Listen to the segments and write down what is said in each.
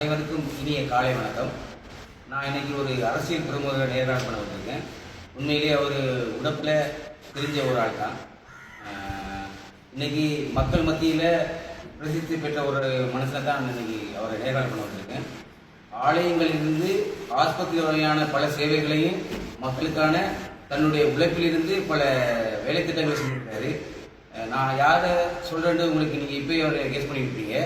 அனைவருக்கும் இனிய காலை வணக்கம். நான் இன்னைக்கு ஒரு அரசியல் பிரமுகரை நேர்காணல் பண்ண வந்திருக்கேன். உண்மையிலேயே அவர் உடப்பில் தெரிஞ்ச ஒரு ஆள் தான். இன்னைக்கு மக்கள் மத்தியில் பிரசித்தி பெற்ற ஒரு மனசில் தான் இன்னைக்கு அவரை நேர்காணல் பண்ண வந்திருக்கேன். ஆலயங்களிலிருந்து ஆஸ்பத்திரி வகையான பல சேவைகளையும் மக்களுக்கான தன்னுடைய உழைப்பிலிருந்து பல வேலைத்திட்டங்களை செஞ்சிருக்காரு. நான் யாரை சொல்கிறேன்னு உங்களுக்கு நீங்கள் இப்போயே அவரை கேஸ் பண்ணியிருப்பீங்க.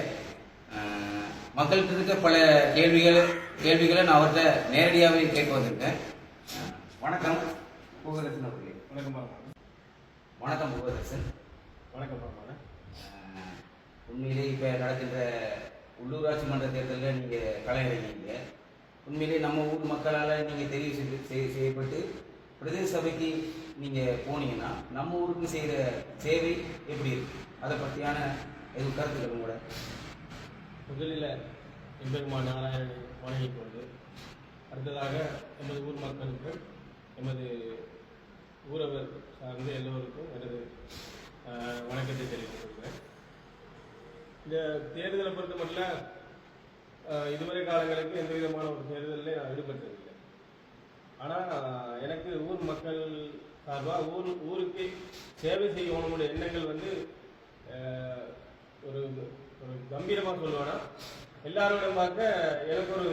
மக்கள்கிட்ட இருக்க பல கேள்விகள் கேள்விகளை நான் அவர்கிட்ட நேரடியாகவே கேட்க வந்திருக்கேன். வணக்கம். புகழரசன் அவர்களே. வணக்கம் வணக்கம் புகழரசன் வணக்கம் உண்மையிலே இப்போ நடக்கின்ற உள்ளூராட்சி மன்ற தேர்தலில் நீங்கள் களை இறங்கிங்க உண்மையிலே நம்ம ஊர் மக்களால் நீங்கள் தெரிவு செய்யப்பட்டு பிரதேச சபைக்கு நீங்கள் போனீங்கன்னா நம்ம ஊருக்கு செய்கிற சேவை எப்படி இருக்கு? அதை பற்றியான எதுவும் கருத்துக்கள் உங்களோட? முதலில் எம்பெருமா நாராயணனை வணங்கிக் கொண்டு அடுத்ததாக எமது ஊர் மக்களுக்கு எமது ஊரவர் சார்ந்த எல்லோருக்கும் எனது வணக்கத்தை தெரிவித்துக் கொள்கிறேன். இந்த தேர்தலை பொறுத்த மட்டும் இதுவரை காலங்களுக்கு எந்த விதமான ஒரு தேர்தலில் நான் ஈடுபட்டதில்லை. ஆனால் எனக்கு ஊர் மக்கள் சார்பாக ஊர் ஊருக்கு சேவை செய்யணும்னு எண்ணங்கள் வந்து கம்பீரமாக சொல்லுவேன்னா எல்லாரோட பார்க்க எனக்கு ஒரு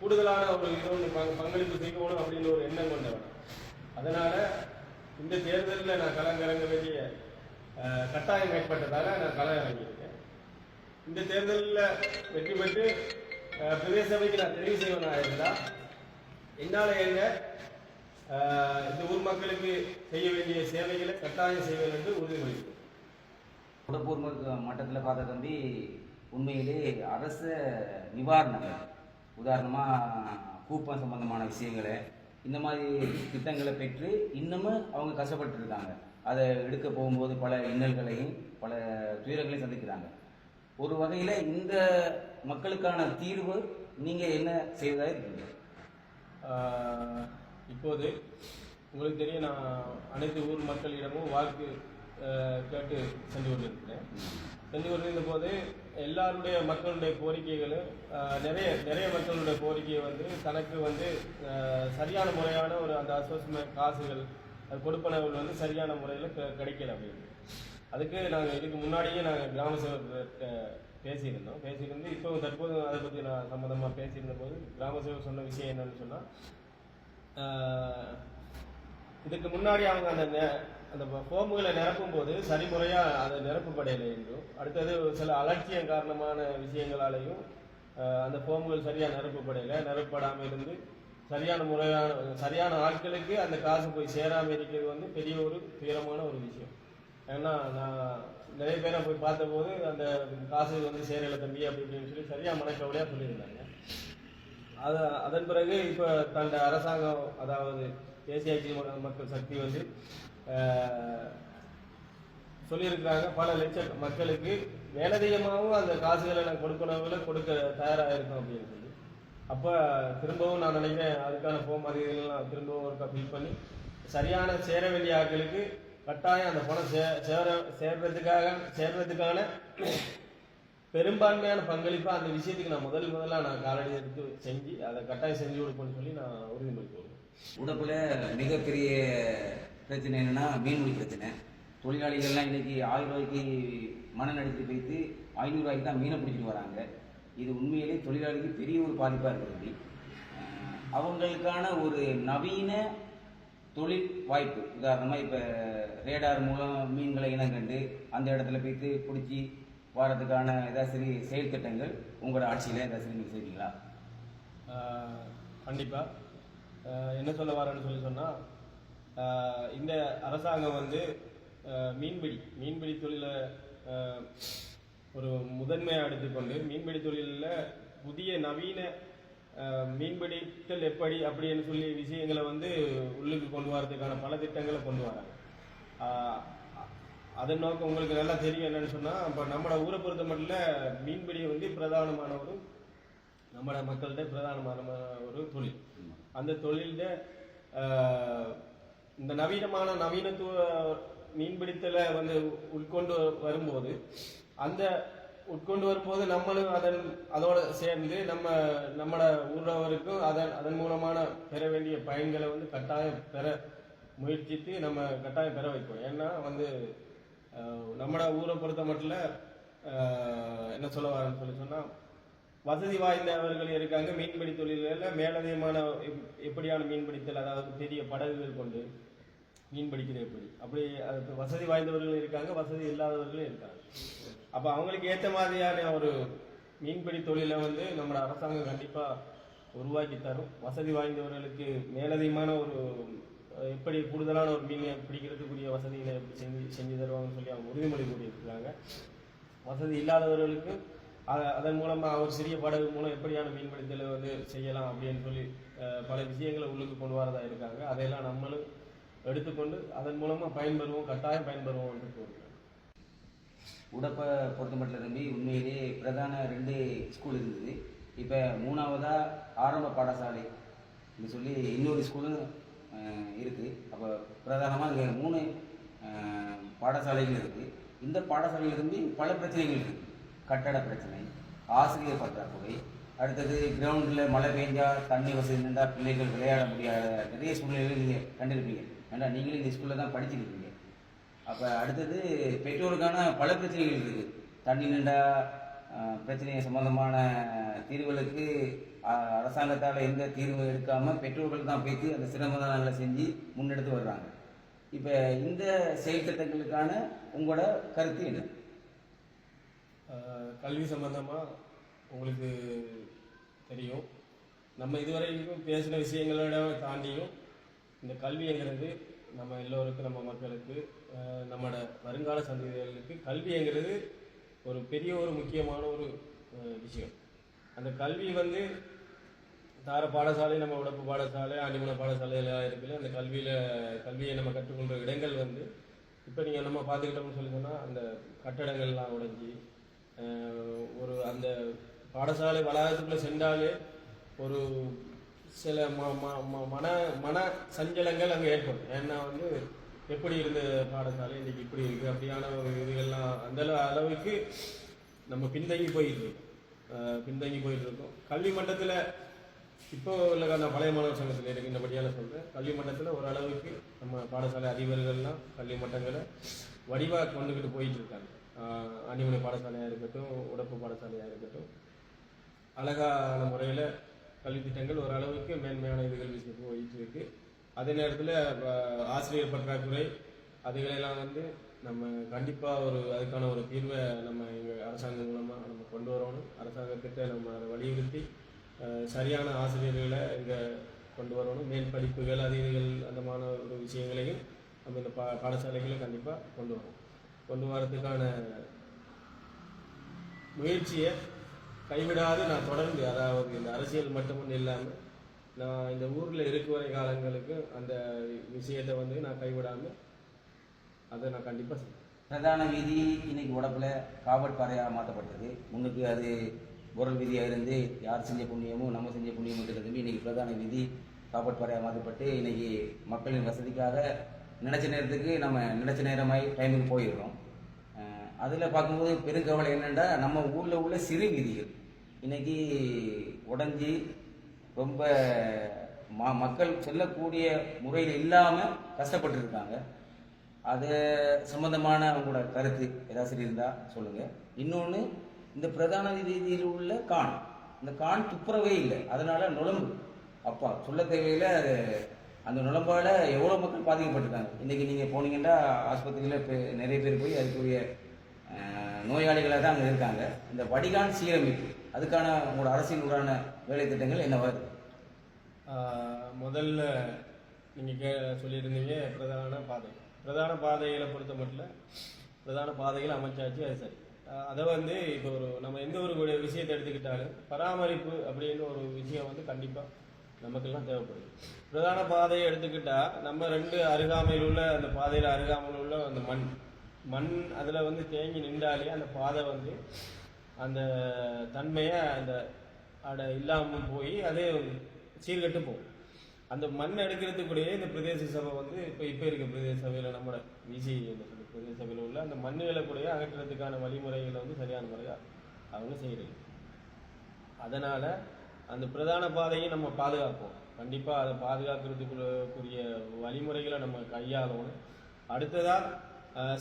கூடுதலான ஒரு இது ஒன்று பங்களிப்பு செய்யணும் அப்படின்னு ஒரு எண்ணம் கொண்டவன். அதனால இந்த தேர்தலில் நான் களமிறங்க வேண்டிய கட்டாயம் ஏற்பட்டதால நான் களம் இறங்கியிருக்கேன். இந்த தேர்தலில் வெற்றி பெற்று ஆஹ், பிரதேச சபைக்கு நான் தெரிவு செய்வனாக இருந்தால் என்னால் என்ன இந்த ஊர் மக்களுக்கு செய்ய வேண்டிய சேவைகளை கட்டாயம் செய்வேன் என்று உறுதிமொழிக்கிறேன் உடப்பூர் மட்டத்தில் பார்த்த தம்பி உண்மையிலே அரச நிவாரணங்கள். உதாரணமாக கூப்பம் சம்பந்தமான விஷயங்களை இந்த மாதிரி திட்டங்களை பெற்று இன்னமும் அவங்க கஷ்டப்பட்டு இருக்காங்க. அதை எடுக்க போகும்போது பல இன்னல்களையும் பல துயரங்களையும் சந்திக்கிறாங்க. ஒரு வகையில் இந்த மக்களுக்கான தீர்வு நீங்கள் என்ன செய்வதாக இருக்கீங்க? இப்போது உங்களுக்கு தெரியும் நான் அனைத்து ஊர் மக்களிடமும் வாக்கு கேட்டு சென்று கொண்டிருக்கிறேன். சென்று கொண்டிருந்த போது எல்லாருடைய மக்களுடைய கோரிக்கைகளும் நிறைய நிறைய மக்களுடைய கோரிக்கையை வந்து தனக்கு வந்து சரியான முறையான ஒரு அந்த அசோசியேட் காசுகள் அது கொடுப்பனவுகள் வந்து சரியான முறையில் கிடைக்கல அப்படின்னு. அதுக்கு நாங்கள் இதுக்கு முன்னாடியே நாங்கள் கிராம சேவகர்கிட்ட பேசியிருந்தோம். பேசியிருந்து இப்போ தற்போது அதை பற்றி நான் சம்மந்தமாக பேசியிருந்த போது கிராம சேவகர் சொன்ன விஷயம் என்னன்னு சொன்னால் இதுக்கு முன்னாடி அவங்க அந்த நெ- அந்த ஃபோமுகளை நிரப்பும் போது சரிமுறையாக அதை நிரப்பப்படையலை என்றும். அடுத்தது சில அலட்சியம் காரணமான விஷயங்களாலேயும் அந்த ஃபோமுகள் சரியாக நிரப்பப்படையலை. நிரப்பப்படாமல் இருந்து சரியான முறையான சரியான ஆட்களுக்கு அந்த காசு போய் சேராமல் இருக்கிறது வந்து பெரிய ஒரு துயரமான ஒரு விஷயம். ஏன்னா நான் நிறைய பேரை போய் பார்த்தபோது அந்த காசு வந்து சேரலை தம்பி அப்படி இப்படின்னு சொல்லி சரியாக மனக்கவலையாக சொல்லியிருந்தாங்க. அது அதன் பிறகு இப்போ தண்ட அரசாங்கம் அதாவது தேசிய ஐக்கிய மக்கள் சக்தி வந்து சொல்லியிருக்கிறாங்க. பல லட்சம் மக்களுக்கு மேலதிகமாகவும் அந்த காசுகளை நான் கொடுக்கணவங்கள கொடுக்க தயாராக இருக்கும் அப்படின்னு சொல்லி. அப்போ திரும்பவும் நான் நினைக்கிறேன் அதுக்கான ஃபோம் அதிகாரிகள்லாம் திரும்பவும் ஒருக்கா ஃபில் பண்ணி சரியான சேர வேண்டிய ஆட்களுக்கு கட்டாயம் அந்த பணம் சே சேர சேர்றதுக்காக சேர்றதுக்கான பெரும்பான்மையான பங்களிப்பாக அந்த விஷயத்துக்கு நான் முதல் முதலாக நான் காலடி எடுத்து செஞ்சு அதை கட்டாயம் செஞ்சு கொடுப்பேன்னு சொல்லி நான் உறுதிமொழி உடம்புல மிகப்பெரிய பிரச்சனை என்னன்னா மீன்பிடி பிரச்சனை. தொழிலாளிகள்லாம் இன்னைக்கு ஆயிரம் ரூபாய்க்கு மணல் அடித்து வைத்து ஐநூறுரூவாய்க்கு தான் மீனை பிடிச்சிட்டு வராங்க. இது உண்மையிலே தொழிலாளிக்கு பெரிய ஒரு பாதிப்பாக இருக்கிறது அவங்களுக்கான ஒரு நவீன தொழில் வாய்ப்பு. உதாரணமாக இப்போ ரேடார் மூலம் மீன்களை இனங்கண்டு அந்த இடத்துல போய்த்து பிடிச்சி வாரத்துக்கான ஏதாவது சரி செயல் திட்டங்கள் உங்களோட ஆட்சியில் ஏதாவது சரி நீங்கள் செய்வீங்களா? கண்டிப்பாக என்ன சொல்ல வரேன்னு சொல்லி சொன்னா இந்த அரசாங்கம் வந்து மீன்பிடி மீன்பிடி தொழிலை ஒரு முதன்மையாக எடுத்துக்கொண்டு மீன்பிடி தொழிலில் புதிய நவீன மீன்பிடித்தல் எப்படி அப்படின்னு சொல்லி விஷயங்களை வந்து உள்ளுக்கு கொண்டு வரதுக்கான பல திட்டங்களை கொண்டு வராங்க. அதன் நோக்கம் உங்களுக்கு நல்லா தெரியும் என்னன்னு சொன்னால் இப்போ நம்மளோட ஊரை பொறுத்த மட்டும் மீன்பிடி வந்து பிரதானமான ஒரு நம்மளோட மக்கள்கிட்ட பிரதானமான ஒரு தொழில். அந்த தொழிலில் இந்த நவீனமான நவீனத்துவ மீன்பிடித்தலை வந்து உட்கொண்டு வரும்போது அந்த உட்கொண்டு வரும்போது நம்மளும் அதன் அதோட சேர்ந்து நம்ம நம்மளோட ஊர்றவருக்கும் அதன் அதன் மூலமான பெற வேண்டிய பயன்களை வந்து கட்டாயம் பெற முயற்சித்து நம்ம கட்டாயம் பெற வைப்போம். ஏன்னா வந்து நம்மளோட ஊரை பொறுத்த மட்டும் என்ன சொல்ல வரேன்னு சொல்லி சொன்னா வசதி வாய்ந்தவர்கள் இருக்காங்க மீன்பிடி தொழில்களில் மேலதிகமான எப்- எப்படியான மீன்பிடித்தல் அதாவது பெரிய படகுகள் கொண்டு மீன் பிடிக்கிறது எப்படி? அப்படி அது வசதி வாய்ந்தவர்களும் இருக்காங்க வசதி இல்லாதவர்களும் இருக்காங்க. அப்போ அவங்களுக்கு ஏற்ற மாதிரியான ஒரு மீன்பிடி தொழிலை வந்து நம்ம அரசாங்கம் கண்டிப்பாக உருவாக்கி தரும். வசதி வாய்ந்தவர்களுக்கு மேலதிகமான ஒரு எப்படி கூடுதலான ஒரு மீனை பிடிக்கிறதுக்குரிய வசதிகளை எப்படி செஞ்சு செஞ்சு தருவாங்கன்னு சொல்லி அவங்க உறுதிமொழி கூடியிருக்கிறாங்க வசதி இல்லாதவர்களுக்கு அதன் மூலமா ஒரு சிறிய படகு மூலம் எப்படியான மீன்பிடித்தலை வந்து செய்யலாம் அப்படின்னு சொல்லி பல விஷயங்களை உள்ளுக்கு கொண்டு வரதா இருக்காங்க. அதையெல்லாம் நம்மளும் எடுத்துக்கொண்டு அதன் மூலமா பயன்பெறுவோம் கட்டாயம் பயன்பெறுவோம் என்று கூறுகிறேன் உடப்பை பொறுத்த மட்டும் தம்பி உண்மையிலே பிரதான ரெண்டு ஸ்கூல் இருந்தது. இப்போ மூணாவதாக ஆரம்ப பாடசாலை அப்படின்னு சொல்லி இன்னொரு ஸ்கூலும் இருக்குது அப்போ பிரதானமாக இங்கே மூணு பாடசாலைகள் இருக்குது இந்த பாடசாலையிலிருந்து பல பிரச்சனைகள் இருக்குது கட்டட பிரச்சனை ஆசிரியர் பற்றாக்குறை அடுத்தது கிரவுண்டில் மழை பெஞ்சால் தண்ணி வசதி இருந்தால் பிள்ளைகள் விளையாட முடியாத நிறைய சூழ்நிலைகள் நீங்கள் கண்டிருப்பீங்க. ஏன்னா நீங்களும் இந்த ஸ்கூலில் தான் படிச்சிருக்கீங்க. அப்போ அடுத்தது பெற்றோருக்கான பல பிரச்சனைகள் இருக்குது. தண்ணி நின்றா பிரச்சனை சம்பந்தமான தீர்வுகளுக்கு அரசாங்கத்தால் எந்த தீர்வு எடுக்காமல் பெற்றோர்கள் தான் பேசி அந்த சிரமதானங்களை செஞ்சு முன்னெடுத்து வர்றாங்க. இப்போ இந்த செயல் திட்டங்களுக்கான உங்களோட கருத்து என்ன? கல்வி சம்மந்தமாக உங்களுக்கு தெரியும். நம்ம இதுவரைக்கும் பேசின விஷயங்களோட தாண்டியும் இந்த கல்விங்கிறது நம்ம எல்லோருக்கும் நம்ம மக்களுக்கு நம்மளோட வருங்கால சந்ததிகளுக்கு கல்விங்கிறது ஒரு பெரிய ஒரு முக்கியமான ஒரு விஷயம். அந்த கல்வி வந்து தார பாடசாலை நம்ம உடப்பு பாடசாலை ஆண்டிமன பாடசாலை இருக்குல்ல அந்த கல்வியில் கல்வியை நம்ம கற்றுக்கொண்ட இடங்கள் வந்து இப்போ நீங்கள் நம்ம பார்த்துக்கிட்டோம்னு சொல்லி சொன்னால் அந்த கட்டடங்கள்லாம் உடைஞ்சி பாடசாலை வளாகத்துக்குள்ளே சென்றாலே ஒரு சில ம ம- ம- மன மன சஞ்சலங்கள் அங்கே ஏற்படும். ஏன்னா வந்து எப்படி இருந்த பாடசாலை இன்னைக்கு இப்படி இருக்கு அப்படியான ஒரு இதுகள்லாம் அந்த அளவு- அளவுக்கு நம்ம பின்தங்கி போயிட்டு பின்தங்கி போயிட்டு இருக்கோம் கல்வி மட்டத்தில் இப்போ உள்ள அந்த பழைய மாணவர் சங்கத்தில் இருக்கின்றபடியால் சொல்கிறேன் கல்வி மட்டத்தில் ஓரளவுக்கு நம்ம பாடசாலை அதிபர்கள்லாம் கல்வி மட்டங்களை வடிவாக கொண்டுக்கிட்டு போயிட்டு இருக்காங்க ஆஹ் அணிமனை பாடசாலையாக இருக்கட்டும் உடப்பு பாடசாலையாக இருக்கட்டும் அழகான முறையில் கல்வி திட்டங்கள் ஓரளவுக்கு மேன்மையான இதுகள் விஷயம் போயிட்டு இருக்கு அதே நேரத்தில் ஆசிரியர் பற்றாக்குறை அதுகளெல்லாம் வந்து நம்ம கண்டிப்பாக ஒரு அதுக்கான ஒரு தீர்வை நம்ம எங்கள் அரசாங்கம் மூலமாக நம்ம கொண்டு வரணும். அரசாங்கத்திட்ட நம்ம அதை வலியுறுத்தி சரியான ஆசிரியர்களை இங்கே கொண்டு வரணும். மேல் படிப்புகள் அது இதுகள் அந்தமான ஒரு விஷயங்களையும் நம்ம இந்த பா பாடசாலைகளை கண்டிப்பாக கொண்டு வரணும். கொண்டு வரதுக்கான முயற்சியை கைவிடாது நான் தொடர்ந்து அதாவது இந்த அரசியல் மட்டும் இல்லாமல் நான் இந்த ஊரில் இருக்கிற வரை காலங்களுக்கு அந்த விஷயத்தை வந்து நான் கைவிடாமல் அதை நான் கண்டிப்பாக செய்வேன். பிரதான வீதி இன்னைக்கு உடப்புல காவல் பாறையாக மாற்றப்பட்டது. முன்னுக்கு அது குரல் வீதியாக இருந்து யார் செஞ்ச புண்ணியமும் நம்ம செஞ்ச புண்ணியமும் திரும்பி இன்னைக்கு பிரதான வீதி காவல் பாறையாக மாற்றப்பட்டு இன்னைக்கு மக்களின் வசதிக்காக நினைச்ச நேரத்துக்கு நம்ம நினைச்ச நேரமாய் டைமுக்கு போயிடுறோம் அதில் பார்க்கும்போது பெருங்கவலை என்னென்னா நம்ம ஊரில் உள்ள சிறு வீதிகள் இன்றைக்கி உடஞ்சி ரொம்ப ம மக்கள் செல்லக்கூடிய முறையில் இல்லாமல் கஷ்டப்பட்டுருக்காங்க. அது சம்பந்தமான அவங்களோட கருத்து ஏதாச்சும் இருந்தால் சொல்லுங்கள் இன்னொன்று இந்த பிரதான வீதியில் உள்ள கான். இந்த கான் துப்புரவே இல்லை. அதனால் நுழம்பு. அப்பா சொல்ல தேவையில் அது அந்த நுழம்பால் எவ்வளோ மக்கள் பாதிக்கப்பட்டிருக்காங்க. இன்றைக்கி நீங்கள் போனீங்கன்னா ஆஸ்பத்திரியில் நிறைய பேர் போய் அதுக்குரிய நோயாளிகளாக தான் அங்கே இருக்காங்க. இந்த வடிகான் சீரமைப்பு அதுக்கான உங்களோட அரசியலுடான வேலை திட்டங்கள் என்னவா இருக்கு முதல்ல நீங்கள் கே சொல்லியிருந்தீங்க பிரதான பாதை. பிரதான பாதைகளை பொறுத்த மட்டும் பிரதான பாதைகள் அமைச்சாச்சு அது சரி. அதை வந்து இப்போ ஒரு நம்ம எந்த ஒரு விஷயத்தை எடுத்துக்கிட்டாலும் பராமரிப்பு அப்படின்னு ஒரு விஷயம் வந்து கண்டிப்பாக நமக்கெல்லாம் தேவைப்படுது. பிரதான பாதையை எடுத்துக்கிட்டால் நம்ம ரெண்டு அருகாமையில் உள்ள அந்த பாதையில் அருகாமையில் உள்ள அந்த மண் மண் அதில் வந்து தேங்கி நின்றாலே அந்த பாதை வந்து அந்த தன்மையை அந்த அட இல்லாமல் போய் அதே சீர்கெட்டு போகும். அந்த மண் எடுக்கிறதுக்குள்ளேயே இந்த பிரதேச சபை வந்து இப்போ இப்போ இருக்க பிரதேச சபையில் நம்மளோட விசி பிரதேச சபையில் உள்ள அந்த மண்ணுகளை கூட அகற்றுறதுக்கான வழிமுறைகளை வந்து சரியான முறையாக அவங்க செய்கிறது அதனால் அந்த பிரதான பாதையை நம்ம பாதுகாப்போம். கண்டிப்பாக அதை பாதுகாக்கிறதுக்குரிய வழிமுறைகளை நம்ம கையாளணும். அடுத்ததாக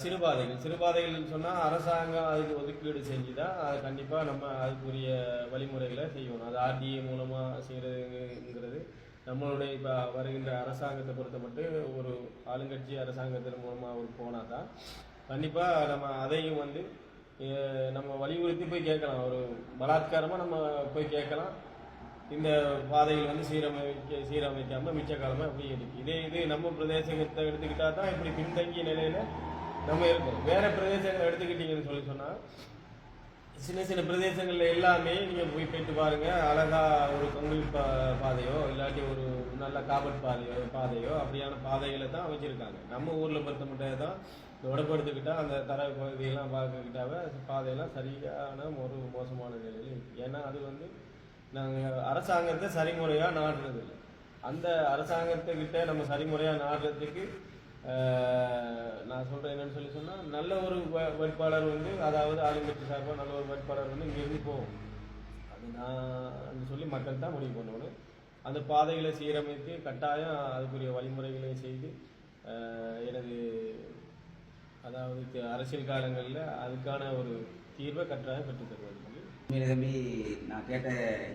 சிறுபாதைகள். சிறுபாதைகள்னு சொன்னால் அரசாங்கம் அதுக்கு ஒதுக்கீடு செஞ்சு தான் அதை கண்டிப்பாக நம்ம அதுக்குரிய வழிமுறைகளை செய்யணும். அது ஆர்டிஏ மூலமாக செய்கிறதுங்கிறது நம்மளுடைய இப்போ வருகின்ற அரசாங்கத்தை பொறுத்த மட்டும் ஒரு ஆளுங்கட்சி அரசாங்கத்தின் மூலமாக ஒரு போனால் தான் கண்டிப்பாக நம்ம அதையும் வந்து நம்ம வலியுறுத்தி போய் கேட்கலாம். ஒரு பலாத்காரமாக நம்ம போய் கேட்கலாம். இந்த பாதைகள் வந்து சீரமைக்க சீரமைக்காமல் மிச்ச காலமாக அப்படி இருக்குது இதே இது நம்ம பிரதேசத்தை எடுத்துக்கிட்டால் தான் இப்படி பின்தங்கிய நிலையில் நம்ம இருக்கோம் வேற பிரதேசங்களை எடுத்துக்கிட்டீங்கன்னு சொல்லி சொன்னா சின்ன சின்ன பிரதேசங்கள்ல எல்லாமே நீங்க போய் போயிட்டு பாருங்க. அழகா ஒரு கொங்கில் பா பாதையோ இல்லாட்டி ஒரு நல்ல காபட் பாதையோ பாதையோ அப்படியான பாதைகளை தான் அமைச்சிருக்காங்க நம்ம ஊர்ல பொறுத்த மட்டும் தான் இந்த உடப்படுத்துக்கிட்டா அந்த தர பகுதியெல்லாம் பார்த்துக்கிட்டாவே பாதையெல்லாம் சரியான ஒரு மோசமான நிலையில் இருக்குது ஏன்னா அது வந்து நாங்கள் அரசாங்கத்தை சரிமுறையாக நாடுறது இல்லை அந்த அரசாங்கத்துக்கிட்ட நம்ம சரிமுறையாக நாடுறதுக்கு நான் சொல்கிறேன் என்னென்னு சொல்லி சொன்னால் நல்ல ஒரு வேட்பாளர் வந்து அதாவது ஆளுங்கட்சி சார்பாக நல்ல ஒரு வேட்பாளர் வந்து இங்கேருந்து போகும். அது நான் சொல்லி மக்கள் தான் முடிவு பண்ணணும். அந்த பாதைகளை சீரமைத்து கட்டாயம் அதுக்குரிய வழிமுறைகளை செய்து எனது அதாவது அரசியல் காலங்களில் அதுக்கான ஒரு தீர்வை கட்டாயம் பெற்றுத்தருவது தம்பி நான் கேட்ட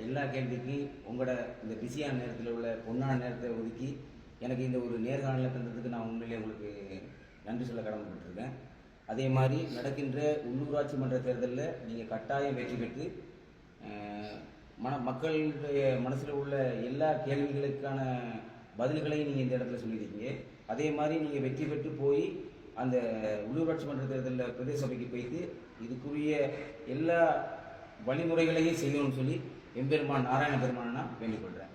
எல்லா கேள்விக்கு உங்களோட இந்த பிஸியான நேரத்தில் உள்ள பொன்னான நேரத்தை ஒதுக்கி எனக்கு இந்த ஒரு நேர்காணலை தந்ததுக்கு நான் உண்மையிலே உங்களுக்கு நன்றி சொல்ல கடமைப்பட்டிருக்கேன். அதே மாதிரி நடக்கின்ற உள்ளூராட்சி மன்ற தேர்தலில் நீங்கள் கட்டாயம் வெற்றி பெற்று மன மக்களுடைய மனசில் உள்ள எல்லா கேள்விகளுக்கான பதில்களையும் நீங்கள் இந்த இடத்துல சொல்லியிருக்கீங்க. அதே மாதிரி நீங்கள் வெற்றி பெற்று போய் அந்த உள்ளூராட்சி மன்ற தேர்தலில் பிரதேச சபைக்கு போயிட்டு இதுக்குரிய எல்லா வழிமுறைகளையும் செய்யணும்னு சொல்லி எம்பெருமான் நாராயண பெருமானை நான் வேண்டிக் கொள்கிறேன்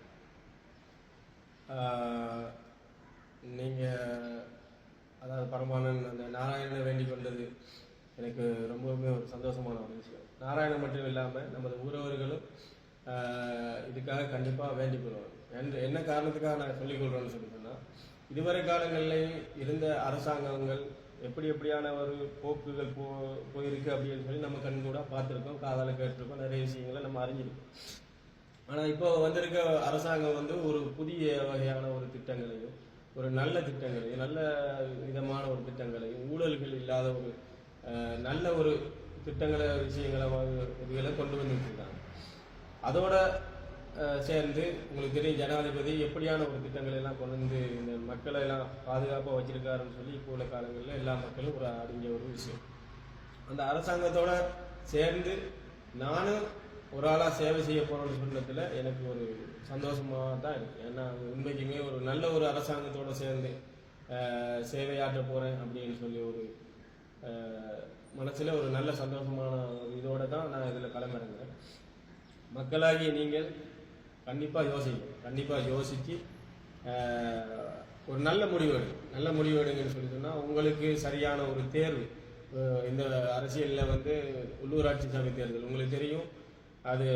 நீங்கள் அதாவது பரமானன் அந்த நாராயணனை வேண்டிக் கொண்டது எனக்கு ரொம்பவுமே ஒரு சந்தோஷமான ஒரு விஷயம். நாராயணன் மட்டும் இல்லாமல் நமது ஊரவர்களும் இதுக்காக கண்டிப்பாக வேண்டிக் கொள்வாங்க. என்று என்ன காரணத்துக்காக நான் சொல்லிக்கொள்கிறோன்னு சொல்லி சொன்னால் இதுவரை காலங்களில் இருந்த அரசாங்கங்கள் எப்படி எப்படியான ஒரு போக்குகள் போ போயிருக்கு அப்படின்னு சொல்லி நம்ம கண் கூட பார்த்துருக்கோம் காதால கேட்டிருக்கோம் நிறைய விஷயங்களை நம்ம அறிஞ்சிருக்கோம். ஆனால் இப்போ வந்திருக்க அரசாங்கம் வந்து ஒரு புதிய வகையான ஒரு திட்டங்களையும் ஒரு நல்ல திட்டங்களையும் நல்ல விதமான ஒரு திட்டங்களையும் ஊழல்கள் இல்லாத ஒரு நல்ல ஒரு திட்டங்களை விஷயங்களை இதுகளை கொண்டு வந்துட்டு இருக்காங்க அதோட சேர்ந்து உங்களுக்கு தெரியும் ஜனாதிபதி எப்படியான ஒரு திட்டங்களை எல்லாம் கொண்டு வந்து இந்த மக்களை எல்லாம் பாதுகாப்பாக வச்சிருக்காருன்னு சொல்லி இப்போ உள்ள காலங்களில் எல்லா மக்களும் ஒரு அறிஞ்ச ஒரு விஷயம். அந்த அரசாங்கத்தோட சேர்ந்து நானும் ஒரு ஆளாக சேவை செய்ய போகிறோம்னு சொன்னத்தில் எனக்கு ஒரு சந்தோஷமாக தான் இருக்குது ஏன்னா உண்மைக்குமே ஒரு நல்ல ஒரு அரசாங்கத்தோடு சேர்ந்து சேவையாற்ற போகிறேன் அப்படின்னு சொல்லி ஒரு மனசில் ஒரு நல்ல சந்தோஷமான இதோடு இதோட தான் நான் இதில் களமிறங்குறேன். மக்களாகிய நீங்கள் கண்டிப்பாக யோசிக்கணும் கண்டிப்பாக யோசித்து ஒரு நல்ல முடிவு எடு. நல்ல முடிவு எடுங்கன்னு சொல்லி சொன்னால் உங்களுக்கு சரியான ஒரு தேர்வு. இந்த அரசியலில் வந்து உள்ளூராட்சி சபை தேர்தல். உங்களுக்கு தெரியும் அது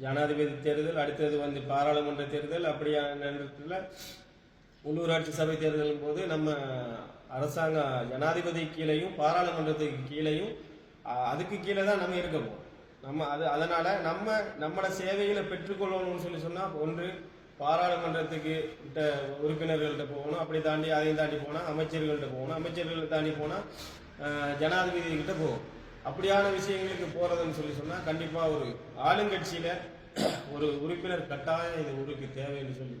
ஜனாதிபதி தேர்தல் அடுத்தது வந்து பாராளுமன்ற தேர்தல் அப்படியான நேரத்தில் உள்ளூராட்சி சபை தேர்தலும் போது நம்ம அரசாங்க ஜனாதிபதி கீழேயும் பாராளுமன்றத்துக்கு கீழேயும் அதுக்கு கீழே தான் நம்ம இருக்க நம்ம அது அதனால் நம்ம நம்மளோட சேவைகளை பெற்றுக்கொள்ளணும்னு சொல்லி சொன்னால் ஒன்று பாராளுமன்றத்துக்கு கிட்ட உறுப்பினர்கள்ட்ட போகணும் அப்படி தாண்டி அதையும் தாண்டி போனால் அமைச்சர்கள்ட்ட போகணும் அமைச்சர்களை தாண்டி போனால் ஜனாதிபதி கிட்ட போகும் அப்படியான விஷயங்களுக்கு போறதுன்னு சொல்லி சொன்னா கண்டிப்பா ஒரு ஆளுங்கட்சியில ஒரு உறுப்பினர் கட்டாயம் இது ஊருக்கு தேவைன்னு சொல்லி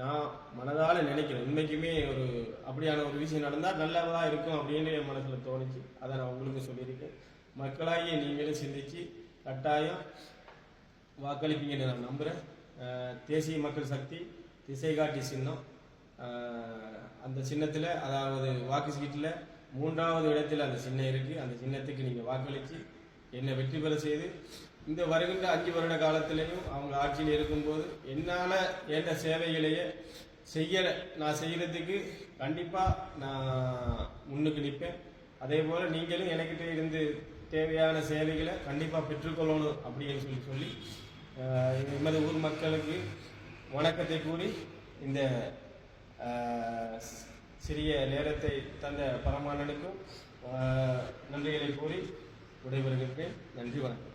நான் மனதால நினைக்கிறேன். உண்மைக்குமே ஒரு அப்படியான ஒரு விஷயம் நடந்தால் நல்லதா இருக்கும் அப்படின்னு என் மனசுல தோணுச்சு. அதை நான் உங்களுக்கு சொல்லியிருக்கேன். மக்களாகிய நீங்களும் சிந்திச்சு கட்டாயம் வாக்களிப்பீங்கன்னு நான் நம்புறேன். தேசிய மக்கள் சக்தி திசை காட்டி சின்னம். அந்த சின்னத்தில் அதாவது வாக்கு சீட்டில் மூன்றாவது இடத்தில் அந்த சின்னம் இருக்கு. அந்த சின்னத்துக்கு நீங்கள் வாக்களித்து என்னை வெற்றி பெற செய்து இந்த வருகின்ற அஞ்சு வருட காலத்திலையும் அவங்க ஆட்சியில் இருக்கும்போது என்னால் ஏற்ற சேவைகளையே செய்ய நான் செய்கிறதுக்கு கண்டிப்பாக நான் முன்னுக்கு நிற்பேன். அதே போல் நீங்களும் எனக்கிட்ட இருந்து தேவையான சேவைகளை கண்டிப்பாக பெற்றுக்கொள்ளணும் அப்படின்னு சொல்லி சொல்லி எமது ஊர் மக்களுக்கு வணக்கத்தை கூறி இந்த சிறிய நேரத்தை தந்த பரமானனுக்கும் நன்றிகளை கூறி விடைபெறுகிறேன். நன்றி வணக்கம்.